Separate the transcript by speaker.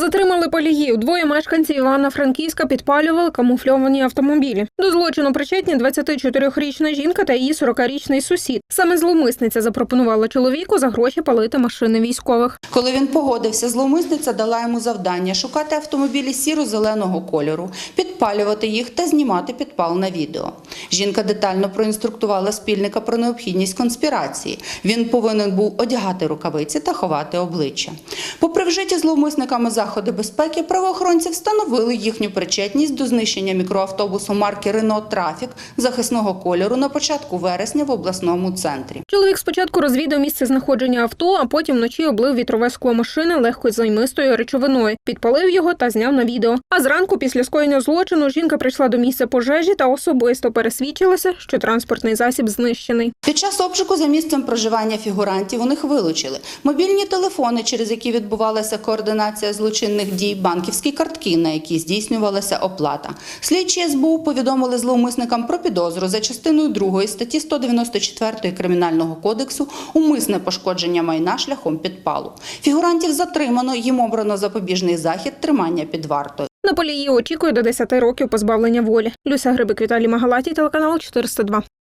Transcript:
Speaker 1: Затримали полігів. Двоє мешканців Івано-Франківська підпалювали камуфльовані автомобілі. До злочину причетні 24-річна жінка та її 40-річний сусід. Саме зловмисниця запропонувала чоловіку за гроші палити машини військових.
Speaker 2: Коли він погодився, зловмисниця дала йому завдання шукати автомобілі сіро-зеленого кольору, підпалювати їх та знімати підпал на відео. Жінка детально проінструктувала спільника про необхідність конспірації. Він повинен був одягати рукавиці та ховати обличчя. Попри вжиті зловмисниками заходи безпеки, правоохоронці встановили їхню причетність до знищення мікроавтобусу марки Рено Трафік захисного кольору на початку вересня в обласному центрі.
Speaker 1: Чоловік спочатку розвідав місце знаходження авто, а потім вночі облив вітрове скло машини легкою займистою речовиною, підпалив його та зняв на відео. А зранку, після скоєння злочину, жінка прийшла до місця пожежі та особисто пересвідчилася, що транспортний засіб знищений.
Speaker 2: Під час обшуку за місцем проживання фігурантів у них вилучили мобільні телефони, через які відбувалася координація злочинних дій, банківські картки, на які здійснювалася оплата. Слідчі СБУ повідомили зловмисникам про підозру за частиною 2 статті 194 Кримінального кодексу умисне пошкодження майна шляхом підпалу. Фігурантів затримано, їм обрано запобіжний захід тримання під вартою.
Speaker 1: На полії очікує до 10 років позбавлення волі. Люся Грибик, Віталій Магалаті, телеканал 402.